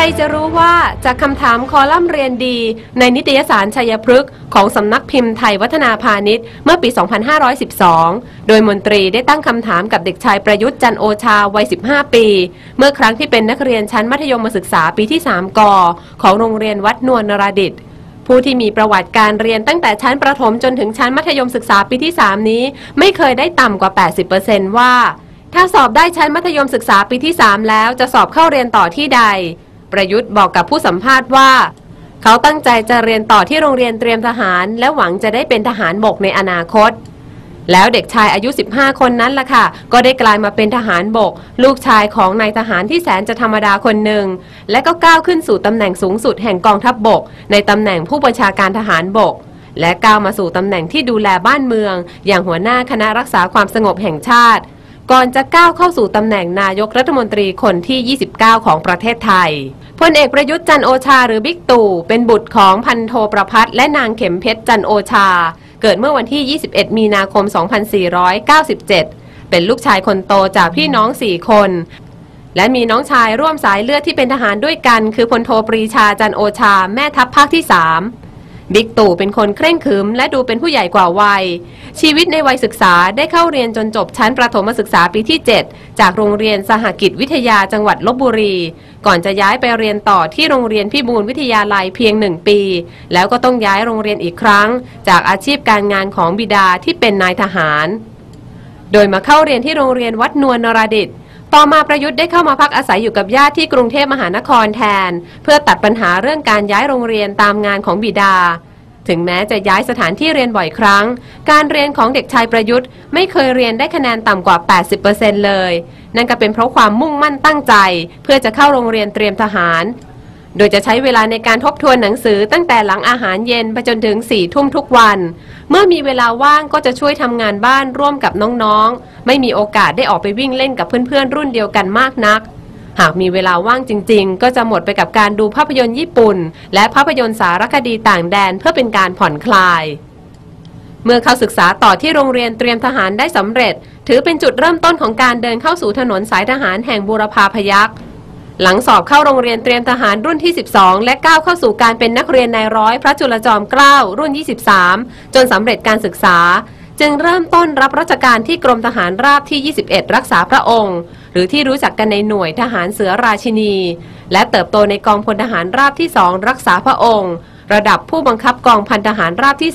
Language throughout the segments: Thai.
รจะรู้ว่าจากคำถามคอลัมน์เรียนดี ในนิตยสารชัยพฤกษ์ของสำนักพิมพ์ไทยวัฒนาพาณิชย์เมื่อปี 2512 โดยมนตรีได้ตั้งคำถามกับเด็กชายประยุทธ์จันโอชาวัย 15 ปี เมื่อครั้งที่เป็นนักเรียนชั้นมัธยมศึกษาปีที่ 3กของโรงเรียนวัดนวลนราดิตผู้ที่มีประวัติการเรียนตั้งแต่ชั้นประถมจนถึงชั้นมัธยมศึกษาปีที่ 3 นี้ ไม่เคยได้ต่ำกว่า 80%ว่าถ้าสอบได้ชั้นมัธยมศึกษาปีที่ 3 แล้วจะสอบเข้าเรียนต่อที่ใด ประยุทธ์บอกกับผู้สัมภาษณ์ว่า เขาตั้งใจจะเรียนต่อที่โรงเรียนเตรียมทหาร และหวังจะได้เป็นทหารบกในอนาคต แล้วเด็กชายอายุ 15 คนนั้นล่ะค่ะ ก็ได้กลายมาเป็นทหารบก ลูกชายของนายทหารที่แสนจะธรรมดาคนหนึ่ง และก็ก้าวขึ้นสู่ตำแหน่งสูงสุดแห่งกองทัพบบก ในตำแหน่งผู้บัญชาการทหารบกและก้าวมาสู่ตำแหน่งที่ดูแลบ้านเมือง อย่างหัวหน้าคณะรักษาความสงบแห่งชาติ ก่อนจะก้าวเข้าสู่ตำแหน่งนายกรัฐมนตรีคนที่ 29 ของประเทศไทยพลเอกประยุทธ์จันโอชาหรือบิ๊กตู่เป็นบุตรของพันโทประพัฒน์และนางเข็มเพชรจันโอชา เกิดเมื่อวันที่ 21 มีนาคม 2497 เป็นลูกชายคนโตจากพี่น้อง 4 คน และมีน้องชายร่วมสายเลือดที่เป็นทหารด้วยกัน คือพลโทปรีชาจันโอชาแม่ทัพภาคที่ 3 บิ๊กตู่เป็นคนเคร่งขรึมและดูเป็นผู้ใหญ่กว่าวัย ชีวิตในวัยศึกษาได้เข้าเรียนจนจบชั้นประถมศึกษาปีที่ 7 จากโรงเรียนสหกิจวิทยาจังหวัดลบบุรี ก่อนจะย้ายไปเรียนต่อที่โรงเรียนพิบูลวิทยาลัยเพียงหนึ่งปี แล้วก็ต้องย้ายโรงเรียนอีกครั้ง จากอาชีพการงานของบิดาที่เป็นนายทหาร โดยมาเข้าเรียนที่โรงเรียนวัดนวลนราดิตต่อมาประยุทธ์ได้เข้ามาพักอาศัยอยู่กับญาติที่กรุงเทพมหานครแทน เพื่อตัดปัญหาเรื่องการย้ายโรงเรียนตามงานของบิดา ถึงแม้จะย้ายสถานที่เรียนบ่อยครั้ง การเรียนของเด็กชายประยุทธ์ ไม่เคยเรียนได้คะแนนต่ำกว่า 80%เลย นั่นก็เป็นเพราะความมุ่งมั่นตั้งใจ เพื่อจะเข้าโรงเรียนเตรียมทหาร โดยจะใช้เวลาในการทบทวนหนังสือตั้งแต่หลังอาหารเย็นไปจนถึง4ี่ทุ่มทุกวัน เมื่อมีเวลาว่างก็จะช่วยทำงานบ้านร่วมกับน้องๆ ไม่มีโอกาสได้ออกไปวิ่งเล่นกับเพื่อนๆ รุ่นเดียวกันมากนัก หากมีเวลาว่างจริง ๆ ก็จะหมดไปกับการดูภาพยนตร์ญี่ปุ่น และภาพยนตร์สารคดีต่างแดนเพื่อเป็นการผ่อนคลาย เมื่อเข้าศึกษาต่อที่โรงเรียนเตรียมทหารได้สำเร็จ ถือเป็นจุดเริ่มต้นของการเดินเข้าสู่ถนนสายทหารแห่งบูรพาพยัคฆ์หลังสอบเข้าโรงเรียนเตรียมทหารรุ่นที่ 12 และก้าวเข้าสู่การเป็นนักเรียนนายร้อย พระจุลจอมเกล้ารุ่น 23 จนสำเร็จการศึกษา จึงเริ่มต้นรับราชการที่กรมทหารราบที่ 21 รักษาพระองค์ หรือที่รู้จักกันในหน่วยทหารเสือราชินี และเติบโตในกองพลทหารราบที่2รักษาพระองค์ ระดับผู้บังคับกองพันทหารราบที่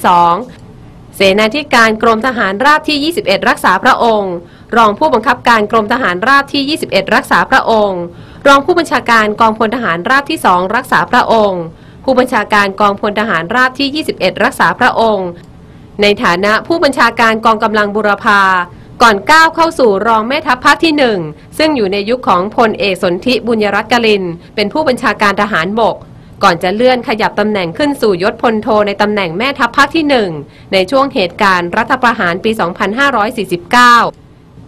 2เสนาธิการกรมทหารราบที่ 21 รักษาพระองค์ รองผู้บังคับการกรมทหารราบที่ 21 รักษาพระองค์ รองผู้บัญชาการกองพลทหารราบที่2รักษาพระองค์ ผู้บัญชาการกองพลทหารราบที่ 21 รักษาพระองค์ ในฐานะผู้บัญชาการกองกำลังบุรพา ก่อนก้าวเข้าสู่รองแม่ทัพภาคที่หนึ่งซึ่งอยู่ในยุคของพลเอกสนธิบุญยรัตน์กลิน เป็นผู้บัญชาการทหารบก ก่อนจะเลื่อนขยับตำแหน่งขึ้นสู่ยศพลโทในตำแหน่งแม่ทัพภาคที่หนึ่งในช่วงเหตุการณ์รัฐประหารปี 2549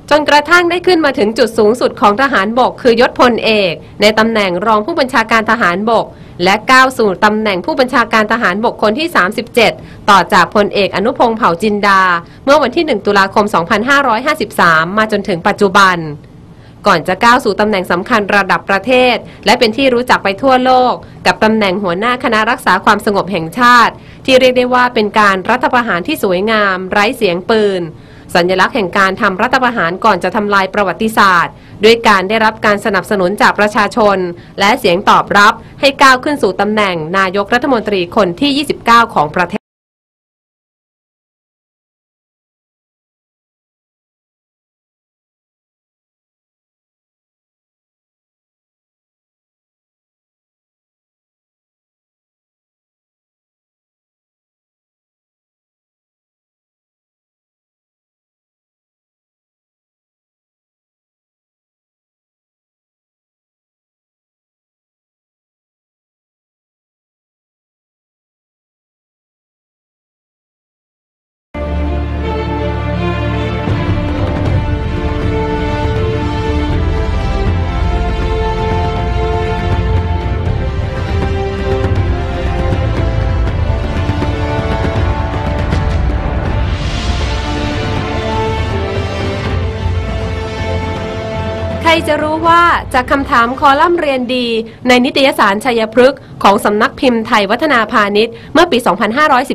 จนกระทั่งได้ขึ้นมาถึงจุดสูงสุดของทหารบก คือยศพลเอก ในตำแหน่งรองผู้บัญชาการทหารบก และก้าวสู่ตำแหน่งผู้บัญชาการทหารบกคนที่ 37 ต่อจากพลเอกอนุพงษ์เผ่าจินดา เมื่อวันที่ 1 ตุลาคม 2553 มาจนถึงปัจจุบัน ก่อนจะก้าวสู่ตำแหน่งสำคัญระดับประเทศ และเป็นที่รู้จักไปทั่วโลก กับตำแหน่งหัวหน้าคณะรักษาความสงบแห่งชาติ ที่เรียกได้ว่าเป็นการรัฐประหารที่สวยงาม ไร้เสียงปืน สัญลักษณ์แห่งการทำรัฐประหารก่อนจะทำลายประวัติศาสตร์ ด้วยการได้รับการสนับสนุนจากประชาชน และเสียงตอบรับให้ก้าวขึ้นสู่ตำแหน่งนายกรัฐมนตรีคนที่ 29 ของประเท ศรจะรู้ว่าจากคำถามคอลัมน์เรียนดี ในนิตยสารชัยพฤกษ์ของสำนักพิมพ์ไทยวัฒนาพาณิชย์เมื่อปี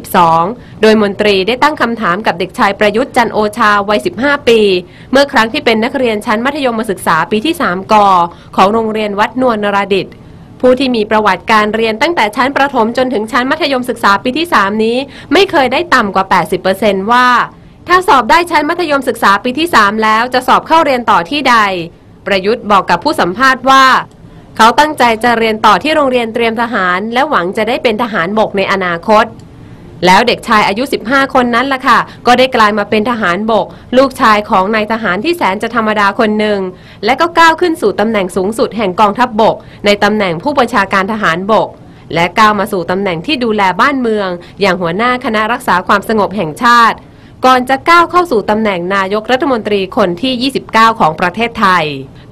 2512 โดยมนตรีได้ตั้งคำถามกับเด็กชายประยุทธ์จันโอชาวัย 15 ปี เมื่อครั้งที่เป็นนักเรียนชั้นมัธยมศึกษาปีที่ 3กของโรงเรียนวัดนวลนราดิตผู้ที่มีประวัติการเรียนตั้งแต่ชั้นประถมจนถึงชั้นมัธยมศึกษาปีที่ 3 นี้ ไม่เคยได้ต่ำกว่า 80%ว่า ถ้าสอบได้ชั้นมัธยมศึกษาปีที่ 3 แล้วจะสอบเข้าเรียนต่อที่ใด ประยุทธ์บอกกับผู้สัมภาษณ์ว่า เขาตั้งใจจะเรียนต่อที่โรงเรียนเตรียมทหาร และหวังจะได้เป็นทหารบกในอนาคต แล้วเด็กชายอายุ 15 คนนั้นล่ะค่ะ ก็ได้กลายมาเป็นทหารบก ลูกชายของนายทหารที่แสนจะธรรมดาคนหนึ่ง และก็ก้าวขึ้นสู่ตำแหน่งสูงสุดแห่งกองทัพบบก ในตำแหน่งผู้บัญชาการทหารบกและก้าวมาสู่ตำแหน่งที่ดูแลบ้านเมือง อย่างหัวหน้าคณะรักษาความสงบแห่งชาติ ก่อนจะก้าวเข้าสู่ตำแหน่งนายกรัฐมนตรีคนที่ 29 ของประเทศไทย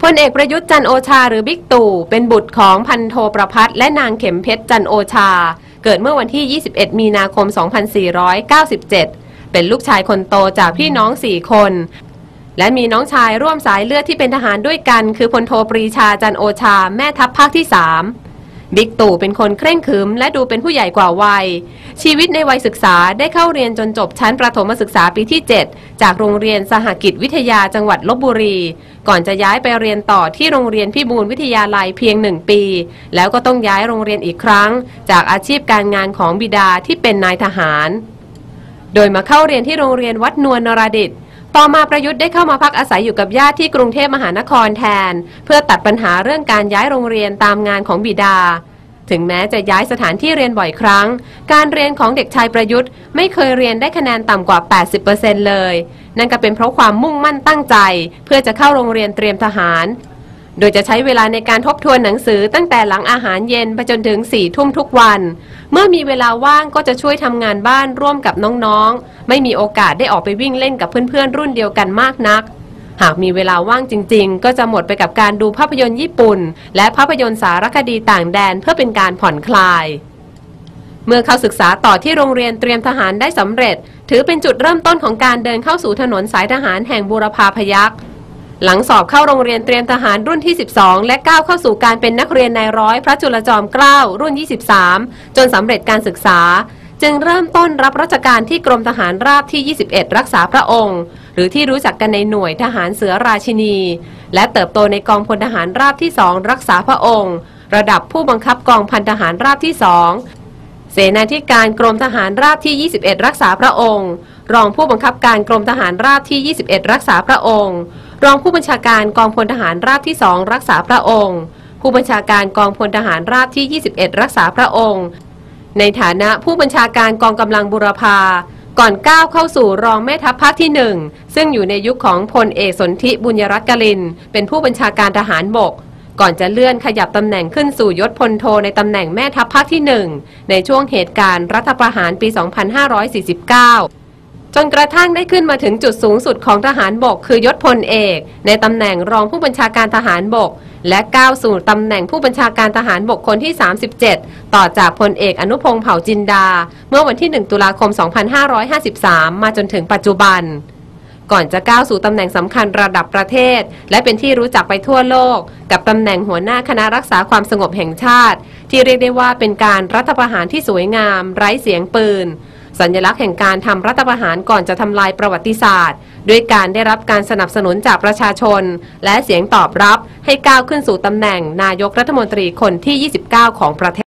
พลเอกประยุทธ์จันโอชาหรือบิ๊กตู่เป็นบุตรของพันโทประพัฒน์และนางเข็มเพชรจันโอชา เกิดเมื่อวันที่ 21 มีนาคม 2497 เป็นลูกชายคนโตจากพี่น้อง 4 คน และมีน้องชายร่วมสายเลือดที่เป็นทหารด้วยกัน คือพลโทปรีชาจันโอชาแม่ทัพภาคที่ 3 บิ๊กตู่เป็นคนเคร่งขรึมและดูเป็นผู้ใหญ่กว่าวัย ชีวิตในวัยศึกษาได้เข้าเรียนจนจบชั้นประถมศึกษาปีที่ 7 จากโรงเรียนสหกิจวิทยาจังหวัดลบบุรี ก่อนจะย้ายไปเรียนต่อที่โรงเรียนพิบูลวิทยาลัยเพียงหนึ่งปี แล้วก็ต้องย้ายโรงเรียนอีกครั้ง จากอาชีพการงานของบิดาที่เป็นนายทหาร โดยมาเข้าเรียนที่โรงเรียนวัดนวลนราดิต ต่อมาประยุทธ์ได้เข้ามาพักอาศัยอยู่กับญาติที่กรุงเทพมหานครแทน เพื่อตัดปัญหาเรื่องการย้ายโรงเรียนตามงานของบิดา ถึงแม้จะย้ายสถานที่เรียนบ่อยครั้ง การเรียนของเด็กชายประยุทธ์ไม่เคยเรียนได้คะแนนต่ำกว่า 80%เลย นั่นก็เป็นเพราะความมุ่งมั่นตั้งใจ เพื่อจะเข้าโรงเรียนเตรียมทหาร โดยจะใช้เวลาในการทบทวนหนังสือตั้งแต่หลังอาหารเย็นไปจนถึง4ี่ทุ่มทุกวัน เมื่อมีเวลาว่างก็จะช่วยทำงานบ้านร่วมกับน้องๆ ไม่มีโอกาสได้ออกไปวิ่งเล่นกับเพื่อนๆ รุ่นเดียวกันมากนัก หากมีเวลาว่างจริงๆ ก็จะหมดไปกับการดูภาพยนตร์ญี่ปุ่น และภาพยนตร์สารคดีต่างแดนเพื่อเป็นการผ่อนคลาย เมื่อเข้าศึกษาต่อที่โรงเรียนเตรียมทหารได้สำเร็จ ถือเป็นจุดเริ่มต้นของการเดินเข้าสู่ถนนสายทหารแห่งบูรพาพยัคฆ์ หลังสอบเข้าโรงเรียนเตรียมทหารรุ่นที่ 12 และก้าวเข้าสู่การเป็นนักเรียนนายร้อย พระจุลจอมเกล้ารุ่น 23 จนสำเร็จการศึกษา จึงเริ่มต้นรับราชการที่กรมทหารราบที่ 21 รักษาพระองค์ หรือที่รู้จักกันในหน่วยทหารเสือราชินี และเติบโตในกองพลทหารราบที่ 2 รักษาพระองค์ ระดับผู้บังคับกองพันทหารราบที่ 2 เสนาธิการกรมทหารราบที่ 21 รักษาพระองค์ รองผู้บังคับการกรมทหารราบที่ 21 รักษาพระองค์ รองผู้บัญชาการกองพลทหารราบที่ 2 รักษาพระองค์ ผู้บัญชาการกองพลทหารราบที่ 21 รักษาพระองค์ ในฐานะผู้บัญชาการกองกำลังบุรพาก่อนก้าวเข้าสู่รองแม่ทัพภาคที่หนึ่งซึ่งอยู่ในยุคของพลเอกสนธิบุญยรัตน์กลิน เป็นผู้บัญชาการทหารบก ก่อนจะเลื่อนขยับตำแหน่งขึ้นสู่ยศพลโทในตำแหน่งแม่ทัพภาคที่หนึ่งในช่วงเหตุการณ์รัฐประหารปี 2549จนกระทั่งได้ขึ้นมาถึงจุดสูงสุดของทหารบก คือยศพลเอก ในตำแหน่งรองผู้บัญชาการทหารบก และก้าวสู่ตำแหน่งผู้บัญชาการทหารบกคนที่ 37 ต่อจากพลเอกอนุพงษ์เผ่าจินดา เมื่อวันที่ 1 ตุลาคม 2553 มาจนถึงปัจจุบัน ก่อนจะก้าวสู่ตำแหน่งสำคัญระดับประเทศ และเป็นที่รู้จักไปทั่วโลก กับตำแหน่งหัวหน้าคณะรักษาความสงบแห่งชาติ ที่เรียกได้ว่าเป็นการรัฐประหารที่สวยงาม ไร้เสียงปืน สัญลักษณ์แห่งการทำรัฐประหารก่อนจะทำลายประวัติศาสตร์ ด้วยการได้รับการสนับสนุนจากประชาชน และเสียงตอบรับให้ก้าวขึ้นสู่ตำแหน่งนายกรัฐมนตรีคนที่ 29 ของประเทศ